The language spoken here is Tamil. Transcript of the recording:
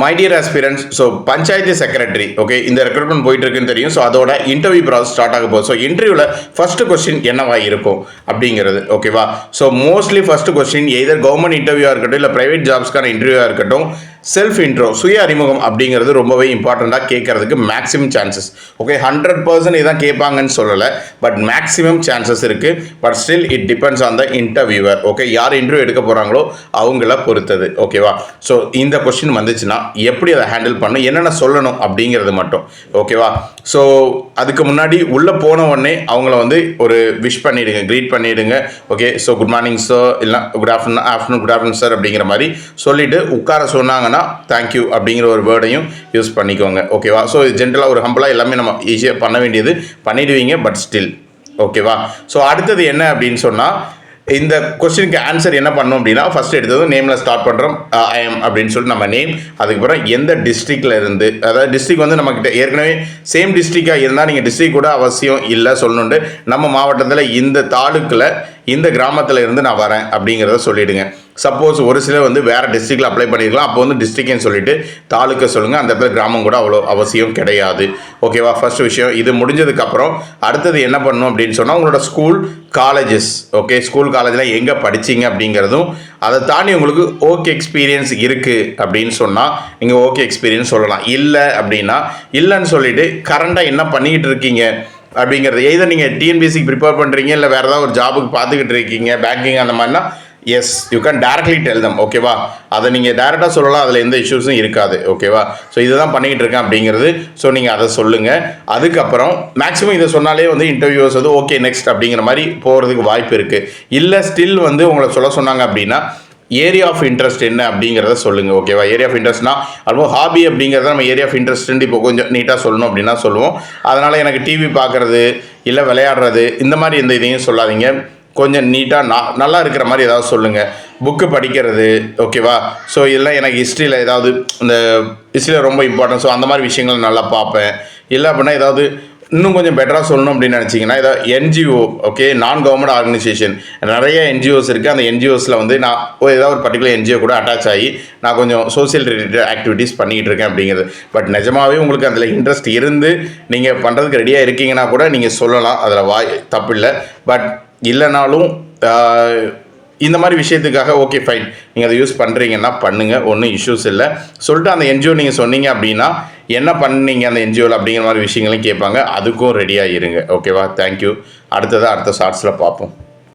My dear aspirants so panchayat secretary okay இந்த ரெக்ரூட்மெண்ட் போயிட்டு இருக்குன்னு தெரியும். ஸோ அதோட இன்டர்வியூ ப்ராசஸ் ஸ்டார்ட் ஆக போகுது. ஸோ இன்டர்வியூவில் ஃபர்ஸ்ட் கொஸ்டின் என்னவா இருக்கும் அப்படிங்கிறது ஓகேவா so mostly first question either government இன்டர்வியூவாக இருக்கட்டும் இல்லை ப்ரைவேட் ஜாப்ஸ்க்கான இன்டர்வியூவாக இருக்கட்டும் செல்ஃப் இன்ட்ரோ சுய அறிமுகம் அப்படிங்கிறது ரொம்பவே இம்பார்ட்டண்ட்டாக கேட்கறதுக்கு maximum chances okay hundred percent இதான் கேட்பாங்கன்னு சொல்லலை பட் மேக்ஸிமம் சான்சஸ் இருக்குது but still it depends on the interviewer okay யார் இன்டர்வியூ எடுக்க போகிறாங்களோ அவங்கள பொறுத்தது. ஓகேவா ஸோ இந்த கொஸ்டின் வந்துச்சுன்னா எப்படி அதை ஹேண்டில் பண்ணணும்? என்னென்ன சொல்லணும் அப்படிங்கிறது மட்டும். ஓகேவா ஸோ அதுக்கு முன்னாடி உள்ளே போன உடனே அவங்கள வந்து ஒரு விஷ் பண்ணிடுங்க க்ரீட் பண்ணிடுங்க. Okay so good morning sir இல்லை good afternoon afternoon good afternoon sir அப்படிங்கிற மாதிரி சொல்லிட்டு உட்கார சொன்னாங்கன்னா தேங்க்யூ அப்படிங்கிற ஒரு வேர்டையும் யூஸ் பண்ணிக்கோங்க. ஓகேவா ஸோ ஜென்ரலாக ஒரு ஹம்பிளாக எல்லாமே நம்ம ஈஸியாக பண்ண வேண்டியது பண்ணிடுவீங்க பட் ஸ்டில் ஓகேவா ஸோ அடுத்தது என்ன அப்படின்னு சொன்னால் இந்த கொஸ்டினுக்கு ஆன்சர் என்ன பண்ணோம் அப்படின்னா ஃபர்ஸ்ட் எடுத்தது நேமில் ஸ்டார்ட் பண்ணுறோம் ஐஎம் அப்படின்னு சொல்லிட்டு நம்ம நேம் அதுக்கப்புறம் எந்த டிஸ்ட்ரிக்டில் இருந்து அதாவது டிஸ்ட்ரிக் வந்து நம்மக்கிட்ட ஏற்கனவே சேம் டிஸ்ட்ரிக்டாக இருந்தால் நீங்கள் டிஸ்ட்ரிக் கூட அவசியம் இல்லை சொல்லணுண்டு நம்ம மாவட்டத்தில் இந்த தாலுக்கில் இந்த கிராமத்தில் இருந்து நான் வரேன் அப்படிங்கிறத சொல்லிவிடுங்க சப்போஸ் ஒரு சிலர் வந்து வேறு டிஸ்ட்ரிக்டில் அப்ளை பண்ணியிருக்கலாம் அப்போ வந்து டிஸ்ட்ரிக்ட்னு சொல்லிட்டு தாலுக்கா சொல்லுங்கள் அந்த இடத்துல கிராமம் கூட அவ்வளோ அவசியம் கிடையாது. ஓகேவா ஃபர்ஸ்ட் விஷயம். இது முடிஞ்சதுக்கப்புறம் அடுத்தது என்ன பண்ணணும் அப்படின்னு சொன்னால் உங்களோட ஸ்கூல் காலேஜஸ் ஓகே ஸ்கூல் காலேஜில் எங்கே படிச்சிங்க அப்படிங்கிறதும் அதை தாண்டி உங்களுக்கு ஓகே எக்ஸ்பீரியன்ஸ் இருக்குது அப்படின்னு சொன்னால் நீங்கள் ஓகே எக்ஸ்பீரியன்ஸ் சொல்லலாம். இல்லை அப்படின்னா இல்லைன்னு சொல்லிட்டு கரண்டாக என்ன பண்ணிக்கிட்டு இருக்கீங்க அப்படிங்கிறது எதை நீங்கள் டிஎன்பிஎஸ்சிக்கு ப்ரிப்பேர் பண்ணுறீங்க இல்லை வேறு ஏதாவது ஒரு ஜாபுக்கு பார்த்துக்கிட்டு இருக்கீங்க? பேங்கிங் அந்த மாதிரினா yes you can directly tell them ஓகேவா அதை நீங்கள் டேரெக்டாக சொல்லலாம் அதில் எந்த இஷ்யூஸும் இருக்காது ஓகேவா ஸோ இதை தான் பண்ணிக்கிட்டு இருக்கேன் அப்படிங்கிறது. ஸோ நீங்கள் அதை சொல்லுங்கள் அதுக்கப்புறம் மேக்ஸிமம் இதை சொன்னாலே வந்து இன்டர்வியூஸ் வந்து ஓகே நெக்ஸ்ட் அப்படிங்கிற மாதிரி போகிறதுக்கு வாய்ப்பு இருக்குது இல்லை ஸ்டில் வந்து உங்களை சொல்ல சொன்னாங்க அப்படின்னா ஏரியா ஆஃப் இன்ட்ரெஸ்ட் என்ன அப்படிங்கிறத சொல்லுங்கள் ஓகேவா ஏரியா ஆஃப் இன்ட்ரெஸ்ட்னா அதுவும் ஹாபி அப்படிங்கிறத நம்ம ஏரியா ஆஃப் இன்ட்ரெஸ்ட்னு இப்போ கொஞ்சம் நீட்டாக சொல்லணும் அப்படின்னா சொல்லுவோம். அதனால் எனக்கு டிவி பார்க்குறது இல்லை விளையாடுறது இந்த மாதிரி எந்த இதையும் சொல்லாதீங்க. கொஞ்சம் நீட்டாக நான் நல்லா இருக்கிற மாதிரி ஏதாவது சொல்லுங்கள் புக்கு படிக்கிறது ஓகேவா ஸோ இதெல்லாம் எனக்கு ஹிஸ்ட்ரியில் ஏதாவது இந்த ஹிஸ்ட்ரியில் ரொம்ப இம்பார்ட்டன்ட் ஸோ அந்த மாதிரி விஷயங்கள் நல்லா பார்ப்பேன். இல்லை அப்படின்னா ஏதாவது இன்னும் கொஞ்சம் பெட்டராக சொல்லணும் அப்படின்னு நினச்சிங்கன்னா ஏதாவது என்ஜிஓ ஓகே நான் கவர்மெண்ட் ஆர்கனைசேஷன் நிறைய என்ஜிஓஸ் இருக்குது அந்த என்ஜிஓஸில் வந்து நான் ஒரு ஏதாவது ஒரு பர்டிகுலர் என்ஜிஓ கூட அட்டாச் ஆகி நான் கொஞ்சம் சோஷியல் ரிலேட்டட் ஆக்டிவிட்டீஸ் பண்ணிகிட்டு இருக்கேன் அப்படிங்கிறது. பட் நிஜமாவே உங்களுக்கு அதில் இன்ட்ரெஸ்ட் இருந்து நீங்கள் பண்ணுறதுக்கு ரெடியாக இருக்கீங்கன்னா கூட நீங்கள் சொல்லலாம். அதில் வாய் தப்பில்லை. பட் இல்லைனாலும் இந்த மாதிரி விஷயத்துக்காக ஓகே ஃபைன் நீங்கள் அதை யூஸ் பண்ணுறீங்கன்னா பண்ணுங்கள் ஒன்றும் இஷ்யூஸ் இல்லை. சொல்லிட்டு அந்த என்ஜிஓ நீங்கள் சொன்னீங்க அப்படின்னா என்ன பண்ணீங்க அந்த என்ஜிஓவில் அப்படிங்கிற மாதிரி விஷயங்களையும் கேட்பாங்க. அதுக்கும் ரெடியாக இருங்க. ஓகேவா தேங்க்யூ அடுத்ததாக அடுத்த ஷார்ட்ஸில் பார்ப்போம்.